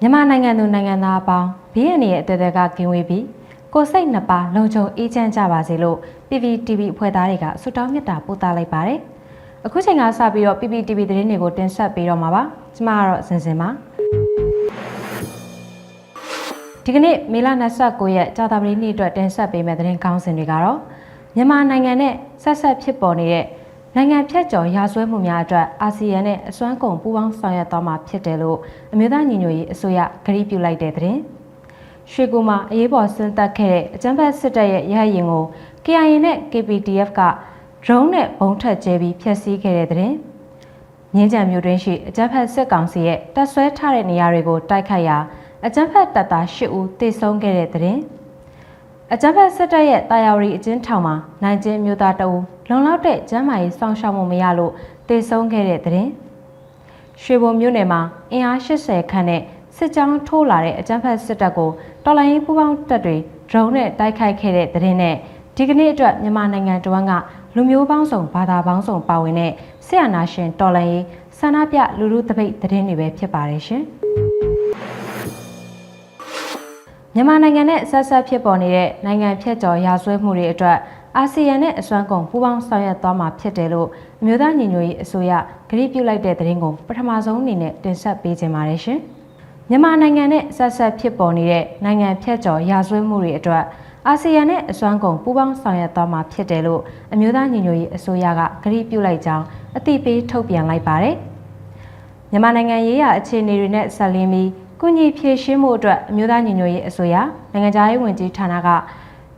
မြန်မာနိုင်ငံသူနိုင်ငံသားအပေါင်းဘေးအန္တရာယ်အသက်သက်ကကင်းဝေးပြီးကိုယ်စိတ်နှစ်ပါးလုံခြုံအေးချမ်းကြပါစေလို့ PPTV အဖွဲ့သားတွေကဆုတောင်းမေတ္တာပို့သလိုက်ပါတယ်။အခုချိန်ကစပြီးတော့ PPTV သတင်းတွေကိုတင်ဆက်ပေးတော့မှာပါ။ကျွန်မကတော့စင်စင်ပါ။ဒီကနေ့မေလ29ရက်ကြာသပတေးနေ့အတွက်တင်ဆက်ပေးမယ့်သတင်းကောင်းစင်တွေကတော့မြန်မာနိုင်ငံနဲ့ဆက်ဆက်ဖြစ်ပေါ်နေတဲ့ နိုင်ငံဖြတ်ကျော်ရာဇဝဲမှုများအတွက်အာဆီယံနဲ့အစွမ်းကုန်ပူးပေါင်းဆောင်ရွက်သွားမှာဖြစ်တယ်လို့အမျိုးသားညီညွတ်ရေးအစိုးရကတိပြုလိုက်တဲ့သတင်း။ရွှေကူမှာအရေးပေါ်ဆင်းသက်ခဲ့တဲ့အကြမ်းဖက်စစ်တပ်ရဲ့ရဟရင်ကို KIA နဲ့ KPDF က drone နဲ့ဘုံထက်ကျဲပြီးဖျက်ဆီးခဲ့တဲ့သတင်း။မြင်းကြံမြို့တွင်းရှိအကြမ်းဖက်စစ်ကောင်စီရဲ့တပ်ဆွဲထားတဲ့နေရာတွေကိုတိုက်ခိုက်ရာအကြမ်းဖက်တပ်သား၈ဦးသေဆုံးခဲ့တဲ့သတင်း။ အကြမ်းဖက်စစ်တပ်ရဲ့တာယာဝတီအကျဉ်းထောင်မှာနိုင်ကျင်းမျိုးသားတအူလုံလောက်တဲ့ကျန်းမာရေးစောင့်ရှောက်မှုမရလို့တေဆုံးခဲ့တဲ့တဲ့ရင်ရွှေဘုံမြို့နယ်မှာအင်အား80ခန့်နဲ့စစ်ကြောင်းထိုးလာတဲ့အကြမ်းဖက်စစ်တပ်ကိုတော်လိုင်းပူးပေါင်းတပ်တွေဒရုန်းနဲ့တိုက်ခိုက်ခဲ့တဲ့တဲ့ရင်နဲ့ဒီကနေ့အတွက်မြန်မာနိုင်ငံတဝန်းကလူမျိုးပေါင်းစုံဘာသာပေါင်းစုံပါဝင်တဲ့ဆရာနာရှင်တော်လိုင်းရေးဆန္ဒပြလူလူတပိတ်တဲ့ရင်တွေပဲဖြစ်ပါတယ်ရှင်။ မြန်မာနိုင်ငံနဲ့ဆက်ဆက်ဖြစ်ပေါ်နေတဲ့နိုင်ငံဖြတ်ကျော်ရာဇဝဲမှုတွေအတွက်အာဆီယံနဲ့အစွမ်းကုန်ပူးပေါင်းဆောင်ရွက်သွားမှာဖြစ်တယ်လို့အမျိုးသားညီညွတ်ရေးအစိုးရကတိပြုလိုက်တဲ့သတင်းကိုပထမဆုံးအနေနဲ့တင်ဆက်ပေးခြင်းပါတယ်ရှင်။မြန်မာနိုင်ငံနဲ့ဆက်ဆက်ဖြစ်ပေါ်နေတဲ့နိုင်ငံဖြတ်ကျော်ရာဇဝဲမှုတွေအတွက်အာဆီယံနဲ့အစွမ်းကုန်ပူးပေါင်းဆောင်ရွက်သွားမှာဖြစ်တယ်လို့အမျိုးသားညီညွတ်ရေးအစိုးရကကတိပြုလိုက်ကြောင်းအသိပေးထုတ်ပြန်လိုက်ပါတယ်။မြန်မာနိုင်ငံရေးရာအခြေအနေတွေနဲ့ဆက်လင်းပြီး ကုညီဖြည့်ရှင်းမှုအတွက်အမျိုးသားညီညွတ်ရေးအစိုးရနိုင်ငံခြားရေးဝန်ကြီးဌာနက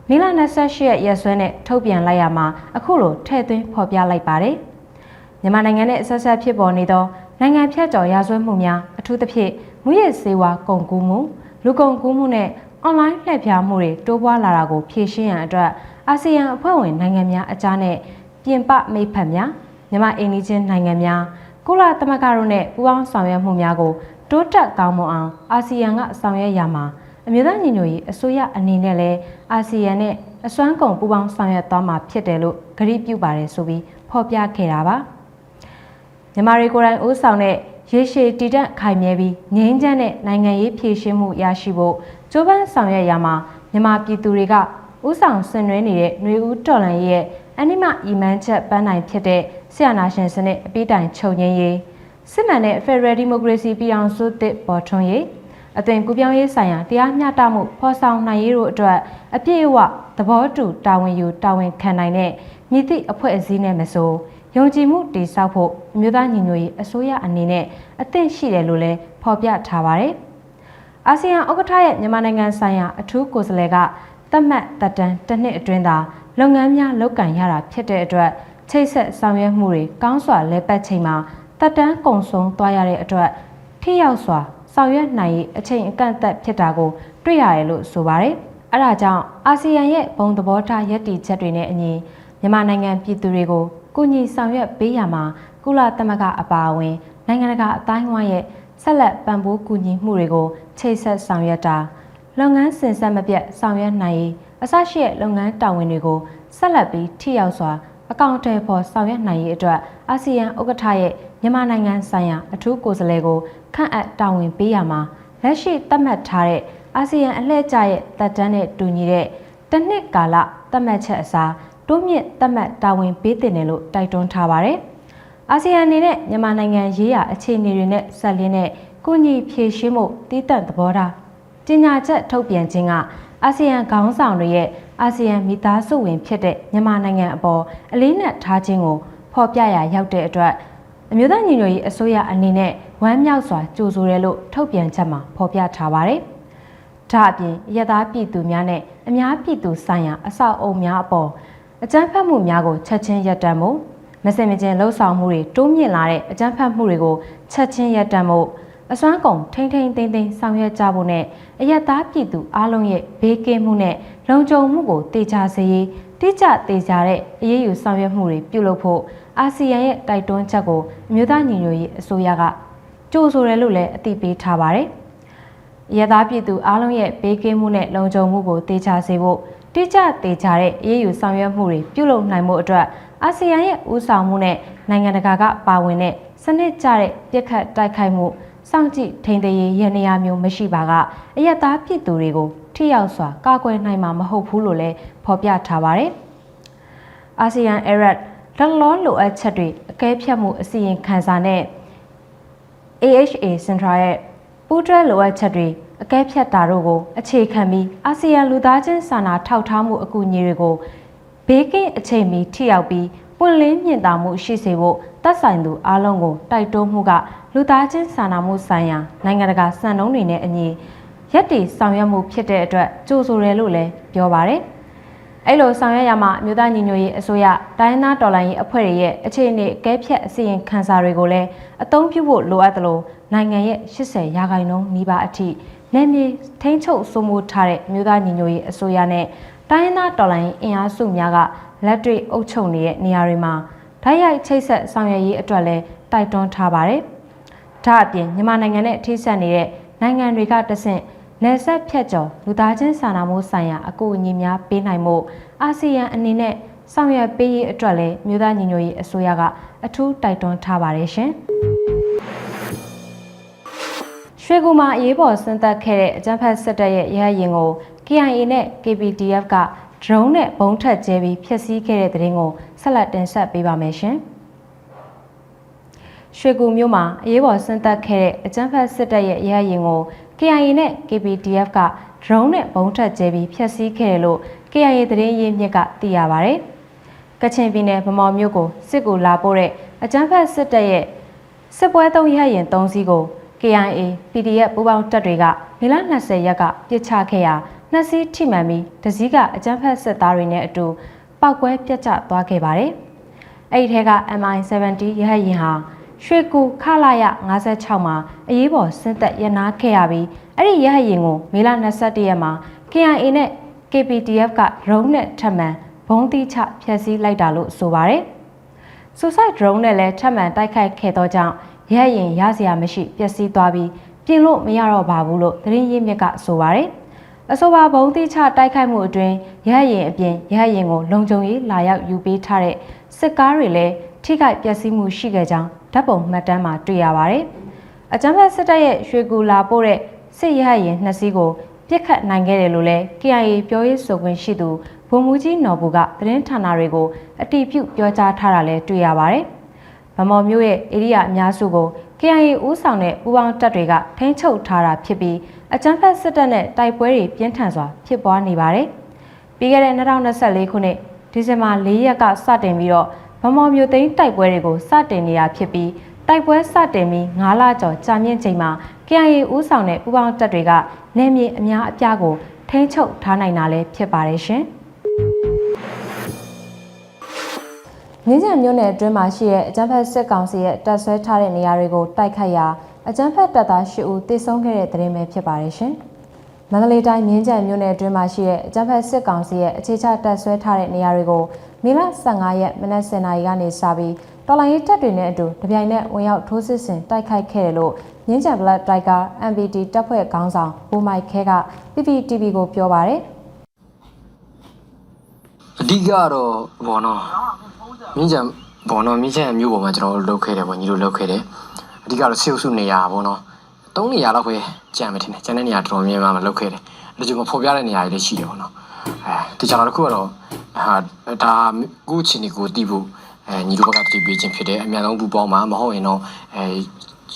မေလ28ရက်ရက်စွဲနဲ့ထုတ်ပြန်လိုက်ရမှာအခုလိုထည့်သွင်းဖော်ပြလိုက်ပါတယ်။မြန်မာနိုင်ငံနဲ့ဆက်ဆက်ဖြစ်ပေါ်နေသောနိုင်ငံဖြတ်ကျော်ရာဇဝတ်မှုများအထူးသဖြင့်မူရစ်စေဝါကုန်ကူးမှုလူကုန်ကူးမှုနဲ့အွန်လိုင်းလှည့်ဖြားမှုတွေတိုးပွားလာတာကိုဖြေရှင်းရန်အတွက်အာဆီယံအဖွဲ့ဝင်နိုင်ငံများအကြားနဲ့ပြင်ပမိတ်ဖက်များမြန်မာအိမ်နီးချင်းနိုင်ငံများကုလသမဂ္ဂတို့နဲ့ပူးပေါင်းဆောင်ရွက်မှုများကို တိုးတက်ကောင်းမွန်အောင်အာဆီယံကဆောင်ရွက်ရမှာအမျိုးသားညီညွတ်ရေးအစိုးရအနေနဲ့လည်းအာဆီယံနဲ့အစွမ်းကုန်ပူးပေါင်းဆောင်ရွက်သွားမှာဖြစ်တယ်လို့ကတိပြုပါတယ်ဆိုပြီးဖော်ပြခဲ့တာပါမြန်မာတွေကိုယ်တိုင်ဦးဆောင်တဲ့ရေရှည်တည်တံ့ခိုင်မြဲပြီးငြိမ်းချမ်းတဲ့နိုင်ငံရေးဖြည့်ရှင်းမှုရရှိဖို့ကြိုးပမ်းဆောင်ရွက်ရမှာမြန်မာပြည်သူတွေကဥဆောင်ဆင်နွှဲနေတဲ့ຫນွေဦးတော်လန်ရဲ့အနိမအီမန်ချက်ပန်းနိုင်ဖြစ်တဲ့ဆရာနာရှင်စနစ်အပိတိုင်ချုပ်ငင်းရေး စစ်မှန်တဲ့ Federal Democracy ပြည်အောင်စုသစ်ပေါ်ထွန်းရေးအသွင်ကူးပြောင်းရေးဆိုင်ရာတရားမျှတမှုဖော်ဆောင်နိုင်ရေးတို့အတွက်အပြည့်အဝသဘောတူတာဝန်ယူတာဝန်ခံနိုင်တဲ့မြစ်သည့်အဖွဲ့အစည်းနဲ့မဆိုယုံကြည်မှုတည်ဆောက်ဖို့အမျိုးသားညီညွတ်ရေးအစိုးရအနေနဲ့အသင့်ရှိတယ်လို့လည်းဖော်ပြထားပါတယ်။အာဆီယံဥက္ကဋ္ဌရဲ့မြန်မာနိုင်ငံဆိုင်ရာအထူးကိုယ်စားလှယ်ကသတ်မှတ်တပ်တန်းတစ်နှစ်အတွင်းသာလုပ်ငန်းများလုပ်ကင်ရတာဖြစ်တဲ့အတွက်ချိတ်ဆက်ဆောင်ရွက်မှုတွေကောင်းစွာလဲပတ်ချိန်မှာ တပ်တန်းကုံဆုံးသွားရတဲ့အတွက်ထိရောက်စွာဆောင်ရွက်နိုင်ရေးအချိန်အကန့်အသတ်ဖြစ်တာကို တွေ့ရတယ်လို့ဆိုပါတယ်။အဲဒါကြောင့်အာဆီယံရဲ့ဘုံသဘောထားရည်တည်ချက်တွေနဲ့အညီမြန်မာနိုင်ငံပြည်သူတွေကိုကုညီဆောင်ရွက်ပေးရမှာကုလသမဂ္ဂအပါအဝင် နိုင်ငံတကာအတိုင်းအဝိုင်းရဲ့ဆက်လက်ပံ့ပိုးကူညီမှုတွေကိုချိတ်ဆက်ဆောင်ရွက်တာလုပ်ငန်းစင်ဆက်မပြတ်ဆောင်ရွက်နိုင်ရေးအစရှိတဲ့လုပ်ငန်းတာဝန်တွေကိုဆက်လက်ပြီးထိရောက်စွာအ ကောင့်အထည်ဖော်ဆောင်ရွက်နိုင်ရေးအတွက်အာဆီယံဥက္ကဋ္ဌရဲ့မြန်မာနိုင်ငံဆိုင်ရာအထူးကိုယ်စားလှယ်ကိုခန့်အပ်တာဝန်ပေးရမှာလက်ရှိသတ်မှတ်ထားတဲ့အာဆီယံအလှည့်ကျရဲ့တပ်တန်းနဲ့တူညီတဲ့တစ်နှစ်ကာလသတ်မှတ်ချက်အစားတိုးမြင့်သတ်မှတ်တာဝန်ပေးတင်တယ်လို့တိုက်တွန်းထားပါတယ်။အာဆီယံအနေနဲ့မြန်မာနိုင်ငံရေးရာအခြေအနေတွေနဲ့ဆက်လင်းတဲ့ကုညီဖြည့်ရှင်းမှုတည်တံ့သဘောထားကြီးညာချက်ထုတ်ပြန်ခြင်းကအာဆီယံခေါင်းဆောင်တွေရဲ့ အာဆီယံမိသားစုဝင်ဖြစ်တဲ့မြန်မာနိုင်ငံအပေါ်အလေးနက်ထားခြင်းကိုဖော်ပြရရောက်တဲ့အတွက်အမျိုးသားညီညွတ်ရေးအစိုးရအနေနဲ့ဝမ်းမြောက်စွာကြိုဆိုတယ်လို့ထုတ်ပြန်ချက်မှာဖော်ပြထားပါတယ်။ဒါအပြင်ရသားပြည်သူများနဲ့အများပြည်သူဆိုင်ရာအဆောက်အအုံများအပေါ်အကြမ်းဖက်မှုများကိုချက်ချင်းရပ်တန့်မှုမစင်မကျင်လှုပ်ဆောင်မှုတွေတိုးမြင့်လာတဲ့အကြမ်းဖက်မှုတွေကိုချက်ချင်းရပ်တန့်မှု အစွမ်းကုန်ထိမ့်ထိမ့်သိမ့်သိမ့်ဆောင်ရွက်ကြဖို့နဲ့အယက်သားပြည်သူအလုံးရဲ့ဘေးကင်းမှုနဲ့လုံခြုံမှုကိုတေချာစေရေးတိကျတေချာတဲ့အရေးယူဆောင်ရွက်မှုတွေပြုလုပ်ဖို့အာဆီယံရဲ့တိုက်တွန်းချက်ကိုအမျိုးသားညီညွတ်ရေးအစိုးရကကြိုးဆိုတယ်လို့လည်းအသိပေးထားပါတယ်။ရသားပြည်သူအားလုံးရဲ့ဘေးကင်းမှုနဲ့လုံခြုံမှုကိုတေချာစေဖို့တိကျတေချာတဲ့အရေးယူဆောင်ရွက်မှုတွေပြုလုပ်နိုင်မှုအတွက်အာဆီယံရဲ့ဦးဆောင်မှုနဲ့နိုင်ငံတကာကပါဝင်တဲ့စနစ်ကျတဲ့ပြစ်ခတ်တိုက်ခိုက်မှု စစောင့်ကြည့်ထိန်တရေရနေရမျိုးမရှိပါကအရက်သားပြည်သူတွေကိုထိရောက်စွာကာကွယ်နိုင်မှာမဟုတ်ဘူးလို့လည်းဖော်ပြထားပါတယ်။အာဆီယံအရက်လက်လောလိုအပ်ချက်တွေအကဲဖြတ်မှုအစီရင်ခံစာနဲ့ AHA Central ရဲ့ပူးတွဲလိုအပ်ချက်တွေအကဲဖြတ်တာတို့ကိုအခြေခံပြီးအာဆီယံလူသားချင်းစာနာထောက်ထားမှုအကူအညီတွေကိုဘေးကင်းအချိန်မီထိရောက်ပြီးပွင့်လင်းမြင့်တာမှုရှိစေဖို့ သက်ဆိုင်သူအားလုံးကိုတိုက်တွန်းမှုကလူသားချင်းစာနာမှုဆိုင်ရာနိုင်ငံတကာစံနှုန်းတွေနဲ့အညီရက်တည်ဆောင်ရွက်မှုဖြစ်တဲ့အတွက်ကြိုဆိုတယ်လို့လည်းပြောပါတယ်။အဲ့လိုဆောင်ရွက်ရမှာအမျိုးသားညီညွတ်ရေးအစိုးရတိုင်းသားတော်လှန်ရေးအဖွဲ့တွေရဲ့အခြေအနေအကဲဖြတ်အစီရင်ခံစာတွေကိုလည်းအသုံးပြုဖို့လိုအပ်တယ်လို့နိုင်ငံရဲ့80ရာခိုင်နှုန်းနီးပါးအထိနယ်မြေထိန်းချုပ်စိုးမိုးထားတဲ့အမျိုးသားညီညွတ်ရေးအစိုးရနဲ့တိုင်းသားတော်လှန်ရေးအင်အားစုများကလက်တွေ့အုပ်ချုပ်နေတဲ့နေရာတွေမှာ ဓာတ်ရိုက်ချိတ်ဆက်ဆောင်ရွက်ရေးအတွက်လည်းတိုက်တွန်းထားပါတယ်။ဒါအပြင်မြန်မာနိုင်ငံနဲ့ထိစပ်နေတဲ့နိုင်ငံတွေကတဆင့်နယ်စပ်ဖြတ်ကျော်လူသားချင်းစာနာမှုဆိုင်ရာအကူအညီများပေးနိုင်မှုအာဆီယံအနေနဲ့ဆောင်ရွက်ပေးရေးအတွက်လည်းမြို့သားညီညွတ်ရေးအစိုးရကအထူးတိုက်တွန်းထားပါတယ်ရှင်။ရွှေကူမှာအရေးပေါ်ဆင်းသက်ခဲ့တဲ့အကြမ်းဖက်စစ်တပ်ရဲ့ရဟတ်ရင်ကို KIA နဲ့ KPDF က drone နဲ့ဘုံထက်ကျဲပြီးဖျက်ဆီးခဲ့တဲ့တဲ့ရင်ကိုဆက်လက်တင်ဆက်ပေးပါမယ်ရှင်။ရွှေကူမြို့မှာအရေးပေါ်ဆင်းသက်ခဲ့တဲ့အကြမ်းဖက်စစ်တပ်ရဲ့ရဟရင်ကို KIA နဲ့ KPDF က drone နဲ့ဘုံထက်ကျဲပြီးဖျက်ဆီးခဲ့တယ်လို့ KIA သတင်းရင်းမြစ်ကသိရပါဗျ။ကချင်ပြည်နယ်ဗမော်မြို့ကိုစစ်ကူလာပို့တဲ့အကြမ်းဖက်စစ်တပ်ရဲ့စစ်ပွဲသုံးရဟရင်၃စီးကို KIA PDF ပူးပေါင်းတပ်တွေကမေလ20ရက်ကပစ်ချခဲ့ရာ နှစ်စီးထိမှန်ပြီးတစည်းကအကြမ်းဖက်စစ်သားတွေနဲ့အတူပောက်ကွဲပြတ်ကျသွားခဲ့ပါတယ်။အဲ့ဒီထဲက MI70 ရဟတ်ယာဉ်ဟာရွှေကူခလာရ56မှာအရေးပေါ်ဆင်းသက်ရနာခဲ့ရပြီးအဲ့ဒီရဟတ်ယာဉ်ကိုမေလ21ရက်မှာ KIA နဲ့ KPDF က drone နဲ့ထပ်မံဘုံတိချဖျက်ဆီးလိုက်တာလို့ဆိုပါတယ်။ Suicide drone နဲ့လည်းထပ်မံတိုက်ခိုက်ခဲ့သောကြောင့်ရဟတ်ယာဉ်ရစရာမရှိပျက်စီးသွားပြီးပြင်လို့မရတော့ပါဘူးလို့သတင်းရင်းမြစ်ကဆိုပါတယ်။ အဆိုပါဘုံတိချတိုက်ခိုက်မှုအတွင်းရဟတ်ယာဉ်အပြင်ရဟတ်ယာဉ်ကိုလုံခြုံရေးလာရောက်ယူပေးထားတဲ့စစ်ကားတွေလည်းထိခိုက်ပျက်စီးမှုရှိခဲ့ကြောင်းဓာတ်ပုံမှတ်တမ်းမှာတွေ့ရပါတယ်။အကြမ်းဖက်စစ်တပ်ရဲ့ရွှေကူလာပို့တဲ့စစ်ရဟတ်ယာဉ်နှစ်စီးကိုပြစ်ခတ်နိုင်ခဲ့တယ်လို့လည်း KIA ပြောရေးဆိုခွင့်ရှိသူဗိုလ်မှူးကြီးနော်ဘူကသတင်းဌာနတွေကိုအတိပြုပြောကြားထားတာလည်းတွေ့ရပါတယ်။ဗမော်မျိုးရဲ့ဧရိယာအများစုကို KIA ဦးဆောင်တဲ့ပူးပေါင်းတပ်တွေကထိန်းချုပ်ထားတာဖြစ်ပြီးအကြမ်းဖက်စစ်တပ်နဲ့တိုက်ပွဲတွေပြင်းထန်စွာဖြစ်ပွားနေပါတယ်။ပြီးခဲ့တဲ့2024ခုနှစ်ဒီဇင်ဘာ4ရက်ကစတင်ပြီးတော့ဗမော်မျိုးသိန်းတိုက်ပွဲတွေကိုစတင်နေတာဖြစ်ပြီးတိုက်ပွဲစတင်ပြီး9လကျော်ကြာမြင့်ချိန်မှာ KIA ဦးဆောင်တဲ့ပူးပေါင်းတပ်တွေကနယ်မြေအများအပြားကိုထိန်းချုပ်ထားနိုင်တာလည်းဖြစ်ပါတယ်ရှင်။ မြင်းကြံမြို့နယ်အတွင်းမှာရှိတဲ့အကြမ်းဖက်စစ်ကောင်စီရဲ့တပ်ဆွဲထားတဲ့နေရာတွေကိုတိုက်ခိုက်ရာအကြမ်းဖက်တပ်သား၈ဦးသေဆုံးခဲ့တဲ့သတင်းပဲဖြစ်ပါတယ်ရှင်။မန္တလေးတိုင်းမြင်းကြံမြို့နယ်အတွင်းမှာရှိတဲ့အကြမ်းဖက်စစ်ကောင်စီရဲ့အခြေချတပ်ဆွဲထားတဲ့နေရာတွေကိုမေလ15ရက်မနက်10:00နာရီကနေစပြီးတော်လိုင်းရေးတပ်တွေနဲ့အတူတပြိုင်နက်ဝင်ရောက်ထိုးစစ်ဆင်တိုက်ခိုက်ခဲ့တယ်လို့မြင်းကြံ Black Tiger MBT တပ်ဖွဲ့ခေါင်းဆောင်ဘိုမိုက်ခဲက PPTV ကိုပြောပါတယ်။အဓိကတော့ဘောနော် မြင်းကြံဘောနော်မြင်းကြံမျိုးပေါ်မှာကျွန်တော်တို့လုပ်ခဲ့တယ်ပေါ့ညီတို့လုပ်ခဲ့တယ်အဓိကတော့ဆေးဥစုနေရာဘောနော်၃နေရာလောက်ပဲကြံမယ်ထင်တယ်ကျန်တဲ့နေရာတော်တော်များများမလုပ်ခဲ့တယ်ဒါကြောင့်ဖော်ပြတဲ့နေရာတွေလည်းရှိတယ်ပေါ့နော်အဲတခြားတစ်ခုကတော့ဟာဒါကိုယ့်ချင်းကိုတီးဖို့အဲညီတို့ဘက်ကတည်ပေးခြင်းဖြစ်တယ်အများဆုံးပူပေါင်းမှာမဟုတ်ရင်တော့အဲ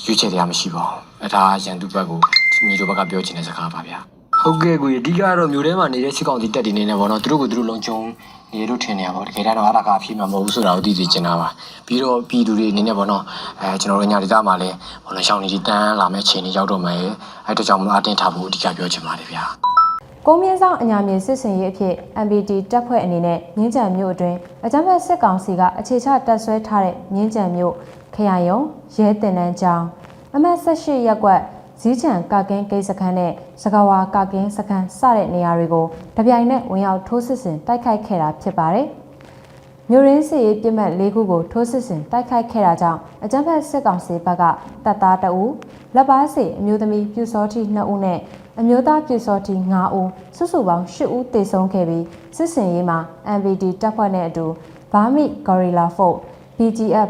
ရွေးချယ်တရားမရှိပါဘူးအဲဒါရန်သူဘက်ကိုညီတို့ဘက်ကပြောချင်တဲ့စကားပါဗျာ ဟုတ်ကဲ့ကိုအဓိကတော့မြို့ထဲမှာနေတဲ့စစ်ကောင်စီတက်တည်နေနေပေါ့နော်သူတို့ကိုသူတို့လုံခြုံနေတို့ထင်နေရပါတော့တကယ်တမ်းတော့အားရကအဖြစ်မှာမဟုတ်ဘူးဆိုတာကိုသိသိချင်တာပါပြီးတော့ပြည်သူတွေအနေနဲ့ပေါ့နော်အဲကျွန်တော်တို့ညာဒေသမှာလည်းဘောနော်ရှောင်းနေဒီတန်းလာမဲ့ချိန်တွေရောက်တော့မယ်အဲတကြောင်မလို့အတင်းထားဖို့အဓိကပြောချင်ပါတယ်ဗျာကိုမြင့်ဆောင်အညာမြေစစ်စင်ရေးအဖြစ် MBT တပ်ဖွဲ့အနေနဲ့မြင်းကြံမြို့အတွင်းအကြမ်းဖက်စစ်ကောင်စီကအခြေချတပ်ဆွဲထားတဲ့မြင်းကြံမြို့ခရိုင်ယုံရဲတင်တန်းကျောင်းအမှတ်18ရပ်ကွက် ဇီးချံကကင်းဂိတ်စခန်းနဲ့စကဝါကကင်းစခန်းစတဲ့နေရာတွေကိုတပြိုင်နက်ဝင်ရောက်ထိုးစစ်ဆင်တိုက်ခိုက်ခဲ့တာဖြစ်ပါတယ်။မြို့ရင်းစီရေးပြစ်မှတ်၄ခုကိုထိုးစစ်ဆင်တိုက်ခိုက်ခဲ့တာကြောင့်အကြမ်းဖက်စစ်ကောင်စီဘက်ကတပ်သားတအူလက်ပါစီအမျိုးသမီးပြူစောတိ2ဦးနဲ့အမျိုးသားပြူစောတိ9ဦးစုစုပေါင်း10ဦးသေဆုံးခဲ့ပြီးစစ်စင်ရေးမှာ MVD တပ်ဖွဲ့နဲ့အတူဘာမီ Gorilla Force BGF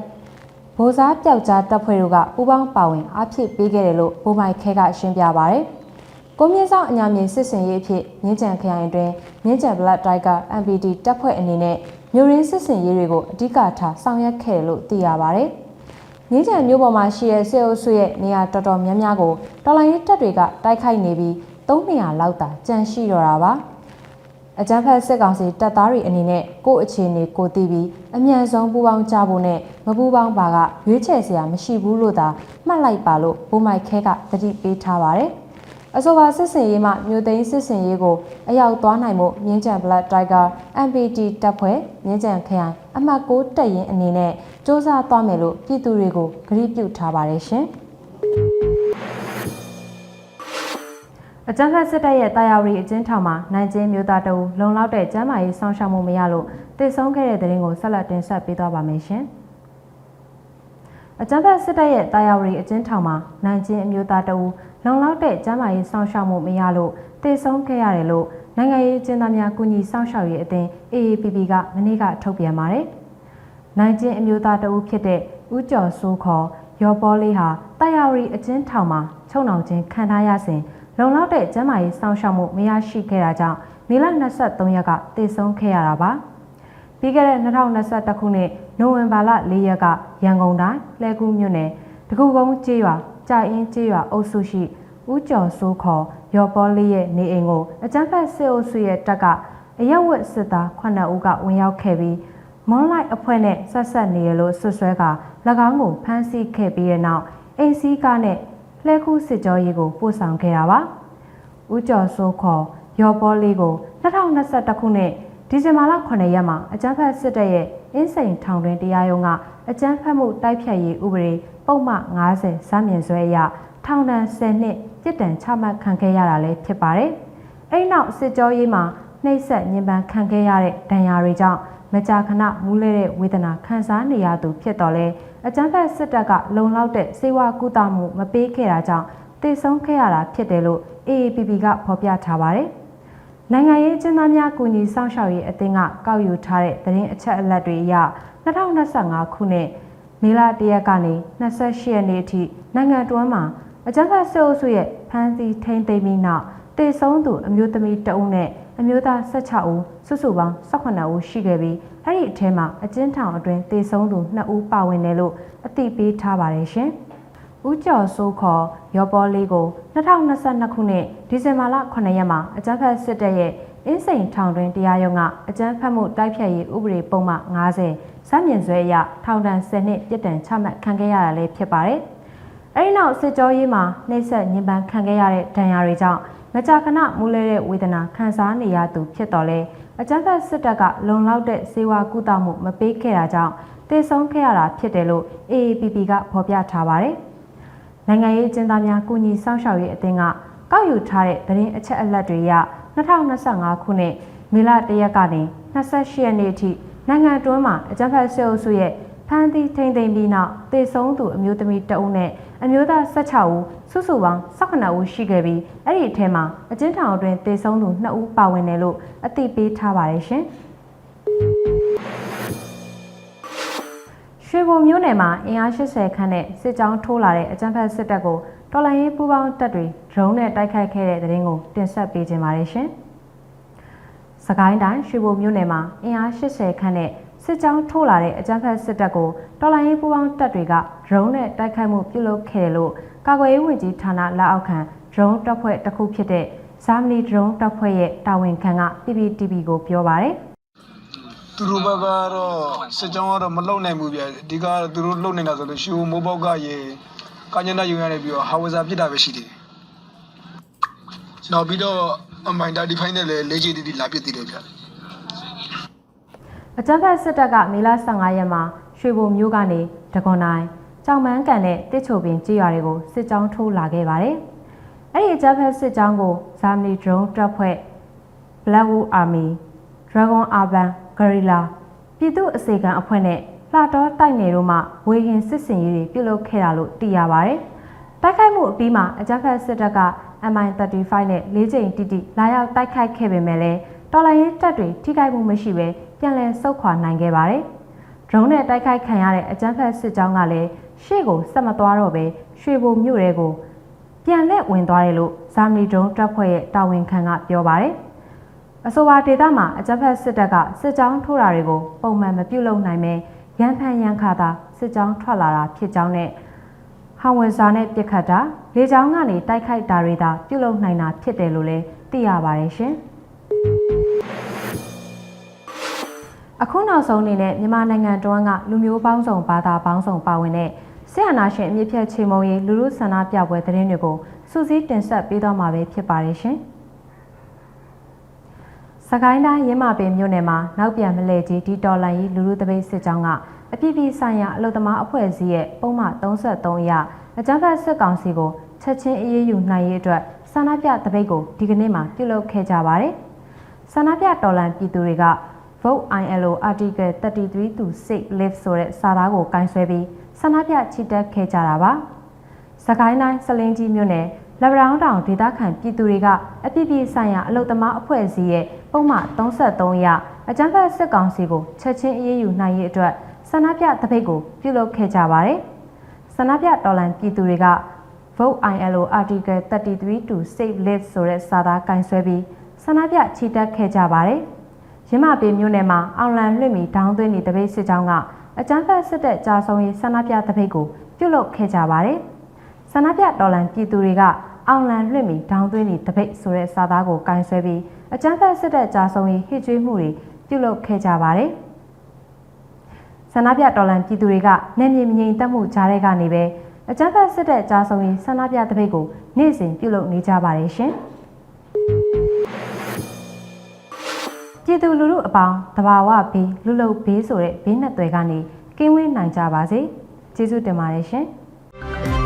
ဗိုလ်စားပျောက်ကြားတပ်ဖွဲ့တို့ကပူးပေါင်းပါဝင်အားဖြည့်ပေးခဲ့တယ်လို့ဗိုလ်မိုက်ခဲကရှင်းပြပါရယ်။ကိုမြင့်ဆောင်အညာမြေစစ်စင်ရေးအဖြစ်မြင်းကြံခရိုင်အတွင်းမြင်းကြံ Black Tiger MPD တပ်ဖွဲ့အနေနဲ့မြို့ရင်းစစ်စင်ရေးတွေကိုအဓိကထားဆောင်ရွက်ခဲ့တယ်လို့သိရပါရယ်။မြင်းကြံမြို့ပေါ်မှာရှိတဲ့စေအုပ်စုရဲ့နေရာတော်တော်များများကိုတော်လိုင်းရေးတပ်တွေကတိုက်ခိုက်နေပြီး300လောက်သာကြန့်ရှိတော့တာပါ။ အကြမ်းဖက်စစ်ကောင်စီတပ်သားတွေအနေနဲ့ကိုယ့်အခြေအနေကိုသိပြီးအမြန်ဆုံးပူးပေါင်းကြဖို့နဲ့မပူးပေါင်းပါကရွေးချယ်စရာမရှိဘူးလို့သာမှတ်လိုက်ပါလို့ဘိုးမိုက်ခဲကတတိပေးထားပါတယ်။အဆိုပါစစ်စင်ရေးမှမြို့သိမ်းစစ်စင်ရေးကိုအရောက်သွားနိုင်မှုမြင်းကြံ Black Tiger MPT တပ်ဖွဲ့မြင်းကြံခရိုင်အမှတ်6တပ်ရင်းအနေနဲ့စ조사သွားမယ်လို့ပြည်သူတွေကိုကတိပြုထားပါတယ်ရှင်။ အကြမ်းဖက်စစ်တပ်ရဲ့တာယာဝတီအကျဉ်းထောင်မှာနိုင်ကျင်းမျိုးသားတအူလုံလောက်တဲ့ကျန်းမာရေးစောင့်ရှောက်မှုမရလို့တိတ်ဆုံးခဲ့တဲ့တဲ့ရင်ကိုဆက်လက်တင်ဆက်ပေးသွားပါမယ်ရှင်။အကြမ်းဖက်စစ်တပ်ရဲ့တာယာဝတီအကျဉ်းထောင်မှာနိုင်ကျင်းအမျိုးသားတအူလုံလောက်တဲ့ကျန်းမာရေးစောင့်ရှောက်မှုမရလို့တိတ်ဆုံးခဲ့ရတယ်လို့နိုင်ငံရေးအကျဉ်းသားများကူညီစောင့်ရှောက်ရေးအသင်း AAPP ကမနေ့ကထုတ်ပြန်ပါတယ်။နိုင်ကျင်းအမျိုးသားတအူဖြစ်တဲ့ဦးကျော်စိုးခေါ်ရော်ပေါ်လေးဟာတာယာဝတီအကျဉ်းထောင်မှာချုံနှောင်ခြင်းခံထားရစဉ် လုံလောက်တဲ့ကျန်းမာရေးစောင့်ရှောက်မှုမရရှိခဲ့တာကြောင့်မေလ23ရက်ကတည်ဆုံးခဲ့ရတာပါ။ပြီးခဲ့တဲ့2021ခုနှစ်နိုဝင်ဘာလ4ရက်ကရန်ကုန်တိုင်းလှည်းကူးမြို့နယ်တကူကုန်းကျေးရွာကြာအင်းကျေးရွာအုပ်စုရှိဦးကျော်စိုးခေါ်ရော်ပေါ်လေးရဲ့နေအိမ်ကိုအကြမ်းဖက်စစ်အုပ်စုရဲ့တပ်ကအရက်ဝတ်စစ်သား9ဦးကဝင်ရောက်ခဲ့ပြီးမွန်လိုက်အဖွဲ့နဲ့ဆက်ဆက်နေရလို့ဆွဆွဲက၎င်းကိုဖမ်းဆီးခဲ့ပြီးတဲ့နောက်အိမ်စီးကားနဲ့ လှဲခုစစ်ကြောရေးကိုပို့ဆောင်ခဲ့တာပါ။ဦးကျော်စိုးခေါ်ရော်ပေါ်လေးကို2021ခုနှစ်ဒီဇင်ဘာလ9ရက်မှာအကြမ်းဖက်စစ်တပ်ရဲ့အင်းစိန်ထောင်တွင်တရားရုံးကအကြမ်းဖက်မှုတိုက်ဖြတ်ရေးဥပဒေပုံမှန်90စမြင့်ဆွဲအရထောင်ဒဏ်10နှစ်ပြစ်ဒဏ်ချမှတ်ခံခဲ့ရတာလည်းဖြစ်ပါတယ်။အဲ့နောက်စစ်ကြောရေးမှာနှိပ်စက်ညှဉ်းပန်းခံခဲ့ရတဲ့ဒဏ်ရာတွေကြောင့် မကြာခဏမူးလဲတဲ့ဝေဒနာခံစားနေရသူဖြစ်တော်လဲအကြမ်းဖက်စစ်တပ်ကလုံလောက်တဲ့စေဝါကုသမှုမပေးခဲ့တာကြောင့်တည်ဆုံးခဲ့ရတာဖြစ်တယ်လို့ AAPP ကဖော်ပြထားပါတယ်။နိုင်ငံရေးကျင်းသားများကူညီစောင့်ရှောက်ရေးအသင်းကကောက်ယူထားတဲ့သတင်းအချက်အလက်တွေအရ2025ခုနှစ်မေလ1ရက်ကနေ28ရက်နေ့အထိနိုင်ငံတွင်းမှာအကြမ်းဖက်စစ်အုပ်စုရဲ့ဖမ်းဆီးထိန်းသိမ်းပြီးနောက်တည်ဆုံးသူအမျိုးသမီးတဦးနဲ့ အမျိုးသား16ဦးစုစုပေါင်း18ဦးရှိခဲ့ပြီးအဲ့ဒီအထဲမှာအကျဉ်းထောင်အတွင်းတည်ဆုံးသူ2ဦးပါဝင်တယ်လို့အသိပေးထားပါတယ်ရှင်။ဦးကျော်စိုးခေါ်ရော်ပေါ်လေးကို2022ခုနှစ်ဒီဇင်ဘာလ9ရက်မှာအကြမ်းဖက်စစ်တပ်ရဲ့အင်းစိန်ထောင်တွင်တရားရုံးကအကြမ်းဖက်မှုတိုက်ဖျက်ရေးဥပဒေပုံမှန်90စမြင့်ဆွဲအရထောင်ဒဏ်10နှစ်ပြစ်ဒဏ်ချမှတ်ခံခဲ့ရတာလည်းဖြစ်ပါတယ်။အဲဒီနောက်စစ်ကြောရေးမှာနှိပ်စက်ညှဉ်းပန်းခံခဲ့ရတဲ့ဒဏ်ရာတွေကြောင့် မကြာခဏမူးလဲတဲ့ဝေဒနာခံစားနေရသူဖြစ်တော်လဲအကြမ်းဖက်စစ်တပ်ကလုံလောက်တဲ့စေဝါကုသမှုမပေးခဲ့တာကြောင့်တည်ဆုံးခဲ့ရတာဖြစ်တယ်လို့ AAPP ကဖော်ပြထားပါတယ်။နိုင်ငံရေးကျင်းသားများကုညီစောင့်ရှောက်ရေးအသင်းကကောက်ယူထားတဲ့သတင်းအချက်အလက်တွေအရ2025ခုနှစ်မေလ1ရက်ကနေ28ရက်နေ့အထိနိုင်ငံတွင်းမှာအကြမ်းဖက်စစ်အုပ်စုရဲ့ဖမ်းဆီးထိန်းသိမ်းပြီးနောက်တည်ဆုံးသူအမျိုးသမီးတဦးနဲ့ အမျိုးသား16ဦးစုစုပေါင်း18ဦးရှိခဲ့ပြီးအဲ့ဒီအထဲမှာအကျဉ်းထောင်အတွင်းတည်ဆုံးသူ2ဦးပါဝင်တယ်လို့အသိပေးထားပါတယ်ရှင်။ရွှေဘုံမြို့နယ်မှာအင်အား80ခန်းနဲ့စစ်ကြောင်းထိုးလာတဲ့အကြမ်းဖက်စစ်တပ်ကိုတော်လိုင်းရေးပူးပေါင်းတပ်တွေဒရုန်းနဲ့တိုက်ခိုက်ခဲ့တဲ့တဲ့ရင်ကိုတင်ဆက်ပေးခြင်းပါတယ်ရှင်။စကိုင်းတိုင်းရွှေဘုံမြို့နယ်မှာအင်အား80ခန်းနဲ့ စစ်ကြောင်းထိုးလာတဲ့အကြမ်းဖက်စစ်တပ်ကိုတော်လိုင်းရေးပူးပေါင်းတပ်တွေကဒရုန်းနဲ့တိုက်ခိုက်မှုပြုလုပ်ခဲ့တယ်လို့ကာကွယ်ရေးဝန်ကြီးဌာနလက်အောက်ခံဒရုန်းတပ်ဖွဲ့တစ်ခုဖြစ်တဲ့ဇာမနီဒရုန်းတပ်ဖွဲ့ရဲ့တာဝန်ခံက PPTV ကိုပြောပါတယ်သူတို့ဘက်ကတော့စစ်ကြောင်းကတော့မလုံနိုင်ဘူးဗျအဓိကကတော့သူတို့လုံနေတာဆိုလို့ရှိုးမိုးပေါက်ကရေကညနာယူရနေပြီးတော့ဟာဝဇာဖြစ်တာပဲရှိတယ်နောက်ပြီးတော့အမိုင်တာဒီဖိုင်နဲ့လည်းလေ့ကျင့်တီတီလာပြစ်တည်တယ်ဗျ အကြမ်းဖက်စစ်တပ်ကမေလ15ရက်မှာရွှေဘုံမြို့ကနေဒဂွန်တိုင်းကြောင်မန်းကန်နဲ့တစ်ချိုပင်ကြေးရွာတွေကိုစစ်ကြောင်းထိုးလာခဲ့ပါတယ်။အဲ့ဒီအကြမ်းဖက်စစ်ကြောင်းကိုဇာမနီဒရုန်းတပ်ဖွဲ့ Blackwood Army Dragon Urban Guerrilla ပြည်သူ့အစေခံအဖွဲ့နဲ့လှတော်တိုက်နယ်တို့မှဝေဟင်စစ်စင်ရေးတွေပြုလုပ်ခဲ့တာလို့သိရပါတယ်။တိုက်ခိုက်မှုအပြီးမှာအကြမ်းဖက်စစ်တပ်က MI35 နဲ့၄ချိန်တိတိလာရောက်တိုက်ခိုက်ခဲ့ပေမဲ့လည်း တော်လိုင်းရေးတပ်တွေထိခိုက်မှုမရှိဘဲပြန်လည်ဆုတ်ခွာနိုင်ခဲ့ပါတယ်။ရုံးနဲ့တိုက်ခိုက်ခံရတဲ့အကြမ်းဖက်စစ်ကြောင်းကလည်းရှေ့ကိုဆက်မသွားတော့ပဲရွှေဘိုမြို့တွေကိုပြန်လက်ဝင်သွားတယ်လို့ဇာမနီဒုံတပ်ဖွဲ့ရဲ့တာဝန်ခံကပြောပါတယ်။အဆိုပါဒေသမှာအကြမ်းဖက်စစ်တပ်ကစစ်ကြောင်းထိုးတာတွေကိုပုံမှန်မပြုလုပ်နိုင်ပဲရန်ဖန်ရန်ခါသာစစ်ကြောင်းထွက်လာတာဖြစ်ကြောင်းနဲ့ဟောင်ဝယ်စာနဲ့ပြစ်ခတ်တာလေကြောင်းကနေတိုက်ခိုက်တာတွေသာပြုလုပ်နိုင်တာဖြစ်တယ်လို့လည်းသိရပါတယ်ရှင်။ အခုနောက်ဆုံးအနေနဲ့မြန်မာနိုင်ငံတွင်းကလူမျိုးပေါင်းစုံဘာသာပေါင်းစုံပါဝင်တဲ့ဆရာနာရှင်အမြင့်ဖြတ်ချေမုံရေးလူလူဆန္ဒပြပွဲသတင်းတွေကိုစူးစီးတင်ဆက်ပေးသွားမှာပဲဖြစ်ပါတယ်ရှင်။စကိုင်းတိုင်းရင်းမာပင်မြို့နယ်မှာနောက်ပြန်မလဲကြီးဒီတော်လိုင်းကြီးလူလူတပိတ်စစ်ကြောင်းကအပြည့်ပြည့်ဆိုင်ရာအလုသမားအဖွဲ့အစည်းရဲ့ပုံမှန်33အရအကြမ်းဖက်စစ်ကောင်စီကိုချက်ချင်းအေးအေးယူနိုင်ရေးအတွက်ဆန္ဒပြတပိတ်ကိုဒီကနေ့မှပြုလုပ်ခဲ့ကြပါတယ်။ဆန္ဒပြတော်လန်ပြည်သူတွေက Vote ILO Article 33 to 6 live ဆိုတဲ့စာသားကိုကင်ဆယ်ပြီးဆန္ဒပြချီတက်ခဲ့ကြတာပါ။စကိုင်းတိုင်းစလင်းကြီးမြို့နယ်လက်ဗရောင်းတောင်ဒေသခံပြည်သူတွေကအပြည့်ပြည့်ဆိုင်ရာအလုသမားအဖွဲ့အစည်းရဲ့ပုံမှန်33ရအကြမ်းဖက်စစ်ကောင်စီကိုချက်ချင်းအေးအေးယူနိုင်ရေးအတွက်ဆန္ဒပြတပိတ်ကိုပြုလုပ်ခဲ့ကြပါတယ်။ဆန္ဒပြတော်လန်ပြည်သူတွေက Vote ILO Article 33 to Save Lives ဆိုတဲ့စာသားကင်ဆယ်ပြီးဆန္ဒပြချီတက်ခဲ့ကြပါတယ်။ ရင်းမပေမြို့နယ်မှာအောင်လံလွှင့်မီဒေါင်းသွင်းနေတပိတ်စစ်ကြောင်းကအကြမ်းဖက်စစ်တပ်ကြာဆုံးရေးဆန္ဒပြတပိတ်ကိုပြုလုပ်ခဲ့ကြပါတယ်။ဆန္ဒပြတော်လန်ပြည်သူတွေကအောင်လံလွှင့်မီဒေါင်းသွင်းနေတပိတ်ဆိုတဲ့စာသားကိုကင်ဆယ်ပြီးအကြမ်းဖက်စစ်တပ်ကြာဆုံးရေးဟစ်ကြွေးမှုတွေပြုလုပ်ခဲ့ကြပါတယ်။ဆန္ဒပြတော်လန်ပြည်သူတွေကနယ်မြေမငြိမ်သက်မှုကြားတဲ့ကနေပဲအကြမ်းဖက်စစ်တပ်ကြားဆုံးရေးဆန္ဒပြတပိတ်ကိုနေ့စဉ်ပြုလုပ်နေကြပါတယ်ရှင်။ ပြည်သူလူထုအပေါင်းတဘာဝဘေးလူလုဘေးဆိုတဲ့ဘေးနဲ့တွေကနေကင်းဝေးနိုင်ကြပါစေကျေးဇူးတင်ပါတယ်ရှင်။